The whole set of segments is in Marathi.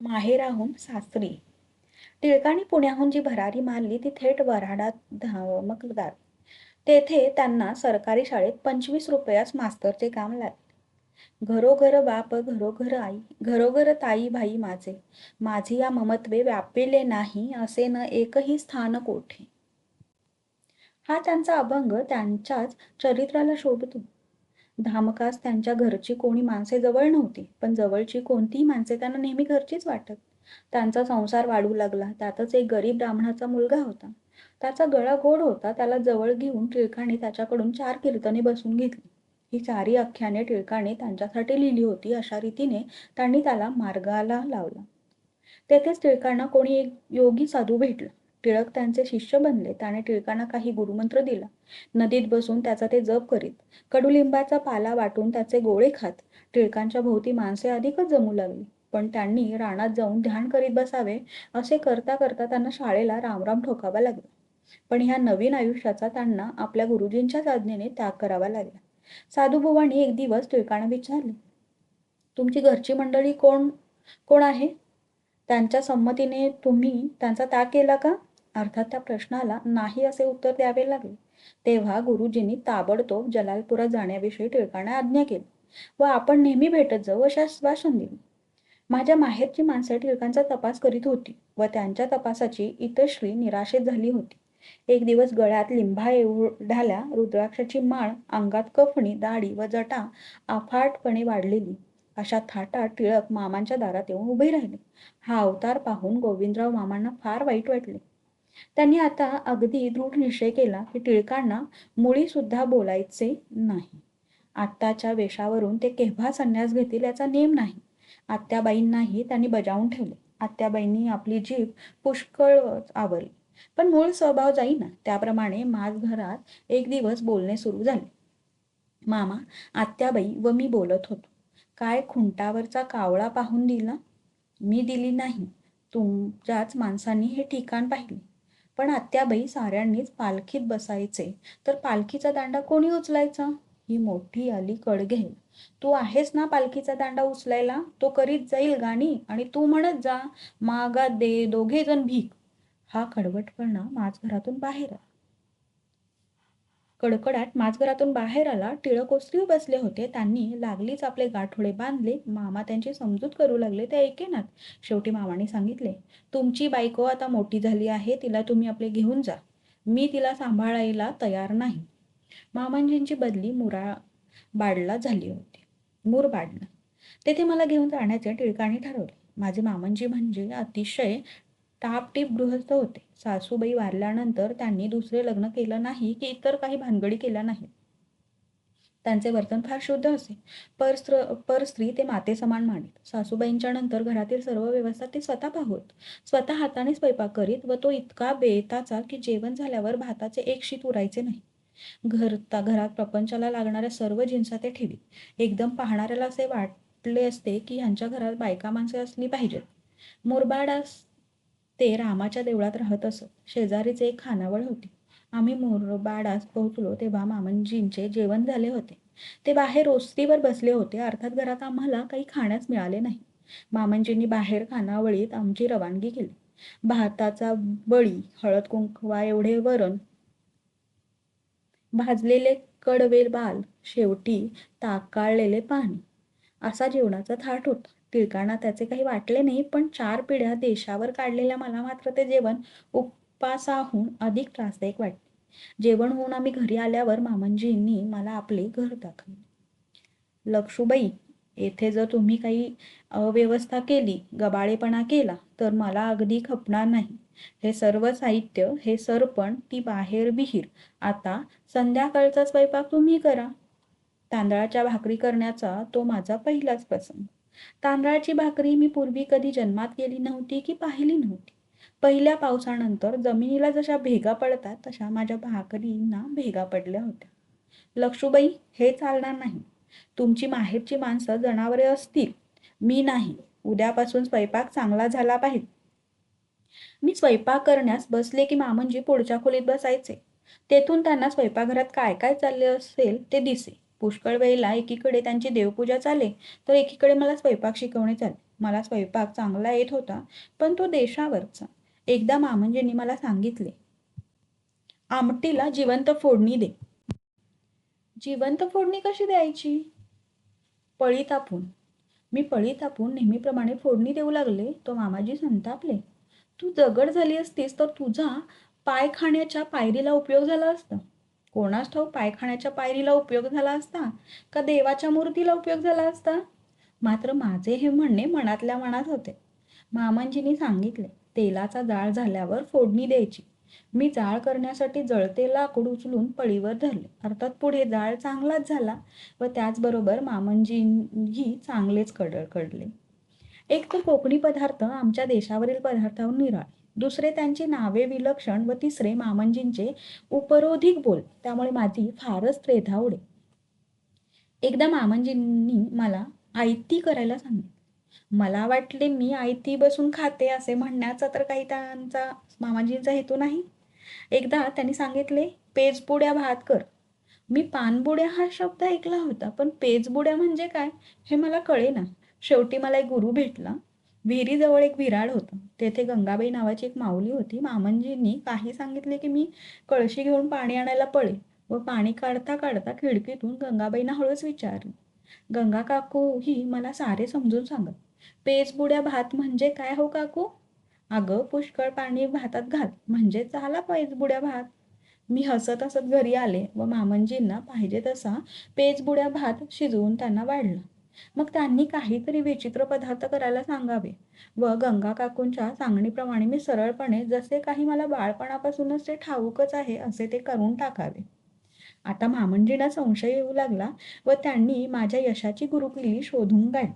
माहेराहून सासरी. टिळकांनी पुण्याहून जी भरारी मारली ती थेट वऱ्हाडात धमकदार तेथे त्यांना सरकारी शाळेत पंचवीस रुपयास मास्तरचे काम लागले. घरोघर बाप घरोघर आई घरोघर ताई भाई माझे. माझी या ममत्वे व्यापिले नाही असे न एकही स्थान कोठे? हा त्यांचा अभंग त्यांच्याच चरित्राला शोभतो. धामकास त्यांच्या घरची कोणी माणसे जवळ नव्हती पण जवळची कोणतीही माणसे त्यांना नेहमी घरचीच वाटत. त्यांचा संसार वाढू लागला त्यातच एक गरीब ब्राह्मणाचा मुलगा होता. त्याचा गळा गोड होता त्याला जवळ घेऊन टिळकाने त्याच्याकडून चार कीर्तने बसून घेतली. ही चारी अख्याने टिळकाने त्यांच्यासाठी लिहिली होती अशा रीतीने त्यांनी त्याला मार्गाला लावला. तेथेच टिळकांना कोणी एक योगी साधू भेटला. टिळक त्यांचे शिष्य बनले. त्याने टिळकांना काही गुरुमंत्र दिला. नदीत बसून त्याचा ते जप करीत. कडुलिंबाचा पाला वाटून त्याचे गोळे खात. टिळकांच्या भोवती माणसे अधिकच जमू लागली. पण त्यांनी रानात जाऊन ध्यान करीत बसावे असे करता करता त्यांना शाळेला रामराम ठोकावा लागला. पण ह्या नवीन आयुष्याचा त्यांना आपल्या गुरुजींच्याच आज्ञेने त्याग करावा लागला. साधूबुवांनी एक दिवस टिळकांना विचारले तुमची घरची मंडळी कोण कोण आहे? त्यांच्या संमतीने तुम्ही त्यांचा त्याग केला का? अर्थात त्या प्रश्नाला नाही असे उत्तर द्यावे लागले. तेव्हा गुरुजींनी ताबडतोब जलालपुरात जाण्याविषयी टिळकांना आज्ञा केली व आपण नेहमी भेटत जाऊ अशा आश्वासन दिले. माझ्या माहेरची माणसं टिळकांचा तपास करीत होती व त्यांच्या तपासाची इतश्री निराशेत झाली होती. एक दिवस गळ्यात लिंबा एवढाल्या रुद्राक्षाची माळ अंगात कफणी दाढी व जटा अफाटपणे वाढलेली. अशा थाटा टिळक मामांच्या दारात येऊन उभे राहिले. हा अवतार पाहून गोविंदराव मामांना फार वाईट वाटले. त्यांनी आता अगदी दृढ निश्चय केला की टिळकांना मुळी सुद्धा बोलायचे नाही. आत्ताच्या वेशावरून ते केव्हा संन्यास घेतील याचा नेम नाही. आत्याबाईंनाही त्यांनी बजावून ठेवले. आत्याबाईंनी आपली जीभ पुष्कळ आवरली. पण मूळ स्वभाव जाईना. त्याप्रमाणे माझ घरात एक दिवस बोलणे सुरू झाले. मामा आत्याबाई व मी बोलत होतो. काय खुंटावरचा कावळा पाहून दिला? मी दिली नाही. तुमच्याच माणसांनी हे ठिकाण पाहिले. पण आत्याबाई साऱ्यांनीच पालखीत बसायचे. तर पालखीचा दांडा कोणी उचलायचा? ही मोठी आली कडघे तू आहेस ना पालखीचा दांडा उचलायला? तो करीत जाईल गाणी आणि तू म्हणत जा. मागा दे दोघे जण भीक. हा कडवटपणा माझ घरातून बाहेर आला. कडकडाट माझघरातून बाहेर आला टिळक ओसरीवर बसले होते. त्यांनी लागलीच आपले गाठोडे बांधले. मामा त्यांची समजूत करू लागले ते ऐकेनात शेवटी मामाने सांगितले तुमची बायको आता मोठी झाली आहे तिला तुम्ही आपले घेऊन जा. मी तिला सांभाळायला तयार नाही. मामांजींची बदली मुरा बाडला झाली होती. मुरबाडला तेथे मला घेऊन जाण्याचे टिळकाने ठरवले. माझे मामांजी म्हणजे अतिशय टापटीप गृहस्थ होते. सासूबाई वारल्यानंतर त्यांनी दुसरे लग्न केलं नाही की इतर काही भानगडी केल्या नाही त्यांचे वर्तन फार शुद्ध असे. परस्त्र परस्त्री ते माते समान मानित. सासूबाईंच्या नंतर घरातील सर्व व्यवस्था ते स्वतः पाहत. स्वतः हाताने स्वयंपाक करीत व तो इतका बेताचा की जेवण झाल्यावर भाताचे एक शीत उरायचे नाही. घरता घरात प्रपंचाला लागणाऱ्या सर्व जिन्सा ते ठेवीत. एकदम पाहणाऱ्याला असे वाटले असते की ह्यांच्या घरात बायका माणसे असली पाहिजेत. मुरबाडास ते रामाच्या देवळात राहत असत. शेजारीच एक खानावळ होती. आम्ही मुरबाडास पोहोचलो तेव्हा मामनजींचे जेवण झाले होते. ते बाहेर ओस्तीवर बसले होते. अर्थात घरात आम्हाला काही खाण्यास मिळाले नाही. मामनजींनी बाहेर खानावळीत आमची रवानगी केली. भाताचा बळी हळद कुंकवा एवढे वरण भाजलेले कडवेल बाल शेवटी ताकाळलेले पाणी असा जेवणाचा थाट होता. टिळकांना त्याचे काही वाटले नाही पण चार पिढ्या देशावर काढलेल्या मला मात्र ते जेवण उपासाहून अधिक त्रासदायक वाटते जेवण होऊन आम्ही घरी आल्यावर मामनजींनी मला आपले घर दाखवले. लक्षुबाई येथे जर तुम्ही काही अव्यवस्था केली गबाळेपणा केला तर मला अगदी खपणार नाही. हे सर्व साहित्य हे सरपण ती बाहेर विहीर. आता संध्याकाळचा स्वयंपाक तुम्ही करा. तांदळाच्या भाकरी करण्याचा तो माझा पहिलाच प्रसंग. तांदळाची भाकरी मी पूर्वी कधी जन्मात गेली नव्हती की पाहिली नव्हती. पहिल्या पावसानंतर जमिनीला जशा भेगा पडतात तशा माझ्या भाकरींना भेगा पडल्या होत्या. लक्ष्मीबाई हे चालणार नाही. तुमची माहेरची माणसं जनावरे असतील. मी नाही. उद्यापासून स्वयंपाक चांगला झाला पाहिजे. मी स्वयंपाक करण्यास बसले की मामनजी पुढच्या खोलीत बसायचे. तेथून त्यांना स्वयंपाकघरात काय काय चालले असेल ते दिसे. पुष्कळ वेळेला एकीकडे त्यांची देवपूजा चाले तर एकीकडे मला स्वयंपाक शिकवणे चाले. मला स्वयंपाक चांगला येत होता पण तो देशावरचा. एकदा मामंजींनी मला सांगितले आमटीला जिवंत फोडणी दे. जिवंत फोडणी कशी द्यायची? पळी तापून मी पळी तापून नेहमीप्रमाणे फोडणी देऊ लागले तो मामाजी संतापले. तू जगड झाली असतीस तर तुझा पाय खाण्याच्या पायरीला उपयोग झाला असता. कोणास ठाऊक पायखाण्याच्या पायरीला उपयोग झाला असता का देवाच्या मूर्तीला उपयोग झाला असता? मात्र माझे हे म्हणणे मनातल्या मनात होते. मामांजींनी सांगितले तेलाचा जाळ झाल्यावर फोडणी द्यायची. मी जाळ करण्यासाठी जळते लाकूड उचलून पळीवर धरले. अर्थात पुढे जाळ चांगलाच झाला व त्याचबरोबर मामंजीही चांगलेच कडळ कडले. एक तर कोकणी पदार्थ आमच्या देशावरील पदार्थाहून निराळ. दुसरे त्यांची नावे विलक्षण व तिसरे मामंजींचे उपरोधिक बोल. त्यामुळे माझी फारच त्रेधा उडे. एकदा मामंजींनी मला आयती करायला सांगितले. मला वाटले मी आयती बसून खाते असे म्हणण्याचा तर काही त्यांचा मामाजींचा हेतू नाही. एकदा त्यांनी सांगितले पेजपुड्या भात कर. मी पानबुड्या हा शब्द ऐकला होता पण पेजबुड्या म्हणजे काय हे मला कळेना. शेवटी मला एक गुरु भेटला. विहिरीजवळ एक विराड होतं. तेथे गंगाबाई नावाची एक माऊली होती. मामनजींनी काही सांगितले की मी कळशी घेऊन पाणी आणायला पळे व पाणी काढता काढता खिडकीतून गंगाबाईंना हळूच विचारले. गंगा काकू ही मला सारे समजून सांगत पेजबुड्या भात म्हणजे काय हो काकू? अगं पुष्कळ पाणी भातात घाल. म्हणजे झाला पेजबुड्या भात? मी हसत हसत घरी आले व मामनजींना पाहिजे तसा पेजबुड्या भात शिजवून त्यांना वाढला. मग त्यांनी काहीतरी विचित्र पदार्थ करायला सांगावे. व गंगा काकूंच्या सांगणीप्रमाणे मी सरळपणे जसे काही मला बाळपणापासूनच ते ठाऊकच आहे असे ते करून टाकावे. आता मामंजींना संशय येऊ लागला व त्यांनी माझ्या यशाची गुरुकिल्ली शोधून काढली.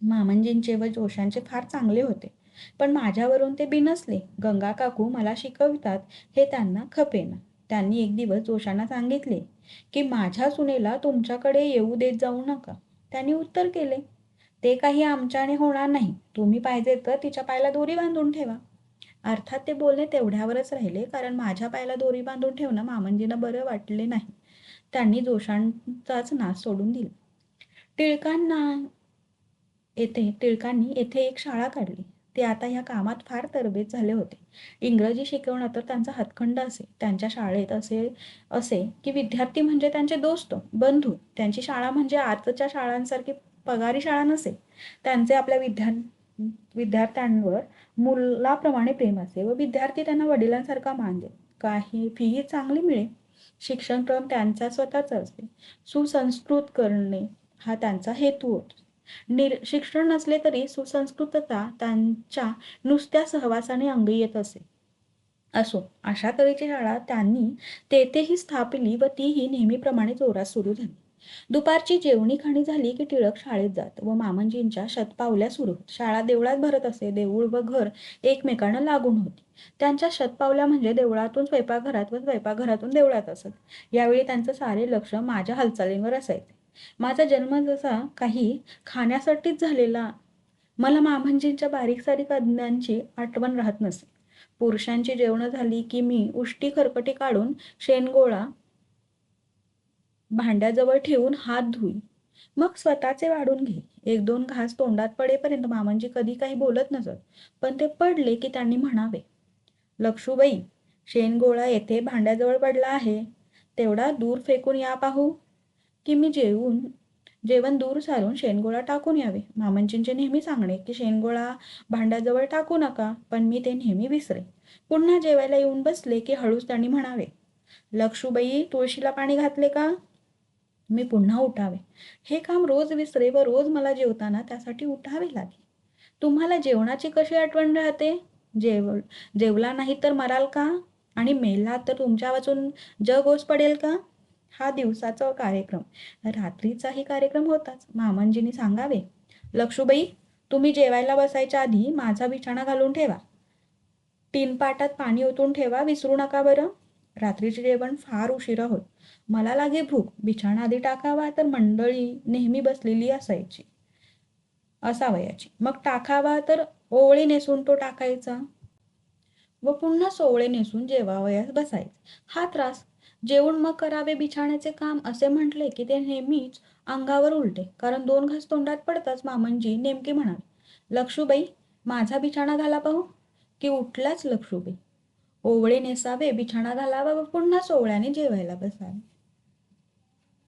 मामंजींचे व जोशांचे फार चांगले होते पण माझ्यावरून ते बिनसले गंगा काकू मला शिकवितात हे त्यांना खपेना. त्यांनी एक दिवस जोशांना सांगितले की माझ्या सुनेला तुमच्याकडे येऊ देत जाऊ नका. त्यांनी उत्तर केले. ते काही आमच्याने होणार नाही. तुम्ही पाहिजे तर तिच्या पायाला दोरी बांधून ठेवा. अर्थात ते बोलणे तेवढ्यावरच राहिले कारण माझ्या पायाला दोरी बांधून ठेवणं मामंजींना बरं वाटले नाही. त्यांनी जोशांचाच नाश सोडून दिला. टिळकांना येथे टिळकांनी येथे एक शाळा काढली. ते आता ह्या कामात फार तरबेज झाले होते. इंग्रजी शिकवणं तर त्यांचा हातखंड असे त्यांच्या शाळेत असे असे की विद्यार्थी म्हणजे त्यांचे दोस्त बंधू त्यांची शाळा म्हणजे आजच्या शाळांसारखी पगारी शाळा नसे. त्यांचे आपल्या विद्या विद्यार्थ्यांवर मुलाप्रमाणे प्रेम असे व विद्यार्थी त्यांना वडिलांसारखा मान देत काही फीही चांगली मिळे. शिक्षणक्रम त्यांचा स्वतःचा असते. सुसंस्कृत करणे हा त्यांचा हेतू होतो. निर शिक्षण नसले तरी सुसंस्कृतता त्यांच्या नुसत्या सहवासाने अंगी येत असे. असो अशा तऱ्हेची शाळा त्यांनी तेथेही स्थापली व तीही नेहमीप्रमाणे जोरात सुरू झाली. दुपारची जेवणी खाणी झाली की टिळक शाळेत जात व मामंजींच्या शतपावल्या सुरू होत. शाळा देवळात भरत असे देऊळ व घर एकमेकांना लागून होती. त्यांच्या शतपावल्या म्हणजे देवळातून स्वयंपाकघरात व स्वयंपाकघरातून देवळात असत. यावेळी त्यांचं सारे लक्ष माझ्या हालचालींवर असायचे. माझा जन्म जसा काही खाण्यासाठीच झालेला मला मामंजींच्या बारीक सारीक अज्ञांची आठवण राहत नसे. पुरुषांची जेवणं झाली की मी उष्टी खरकटी काढून शेणगोळा भांड्याजवळ ठेवून हात धुई. मग स्वतःचे वाढून घे. एक दोन घास तोंडात पडेपर्यंत मामांजी कधी काही बोलत नसत पण ते पडले की त्यांनी म्हणावे लक्षूबाई शेणगोळा येथे भांड्याजवळ पडला आहे. तेवढा दूर फेकून या पाहू. की मी जेवून जेवण दूर सारून शेणगोळा टाकून यावे. मामंजींचे नेहमी सांगणे की शेणगोळा भांड्याजवळ टाकू नका पण मी ते नेहमी विसरे पुन्हा जेवायला येऊन बसले की हळूच त्यांनी म्हणावे लक्षूबाई तुळशीला पाणी घातले का? मी पुन्हा उठावे. हे काम रोज विसरे व रोज मला जेवताना त्यासाठी उठावे लागे तुम्हाला जेवणाची कशी आठवण राहते? जेव जेवला नाही तर मराल का? आणि मेला तर तुमच्या वाचून जग ओस पडेल का? हा दिवसाचा कार्यक्रम. रात्रीचाही कार्यक्रम होताच. मामंजींनी सांगावे लक्षूबाई तुम्ही जेवायला बसायच्या आधी माझा बिछाणा घालून ठेवा. तीन पाटात पाणी ओतून ठेवा विसरू नका बरं. रात्रीचे जेवण फार उशिरा होत. मला लागे भूक. बिछाणा आधी टाकावा तर मंडळी नेहमी बसलेली असायची. असावयाची मग टाकावा तर ओवळी नेसून तो टाकायचा. व पुन्हा सोवळे नेसून जेवावयास बसायचे. हा त्रास जेवण मग करावे बिछाण्याचे काम असे म्हटले की ते नेहमीच अंगावर उलटे. कारण दोन घास तोंडात पडताच मामनजी नेमके म्हणाले लक्षूबाई माझा बिछाणा घाला पाहू की उठलाच लक्षूबाई. ओवळे नेसावे बिछाणा घालावा व पुन्हा सोवळ्याने जेवायला बसावे.